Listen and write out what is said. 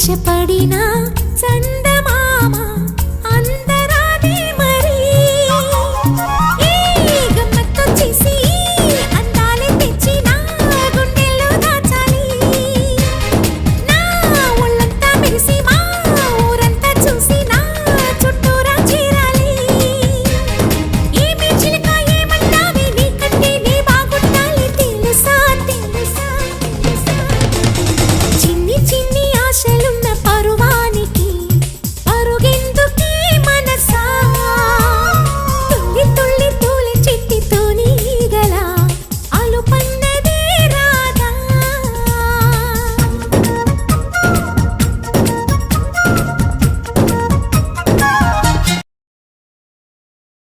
ఆశపడినా చంద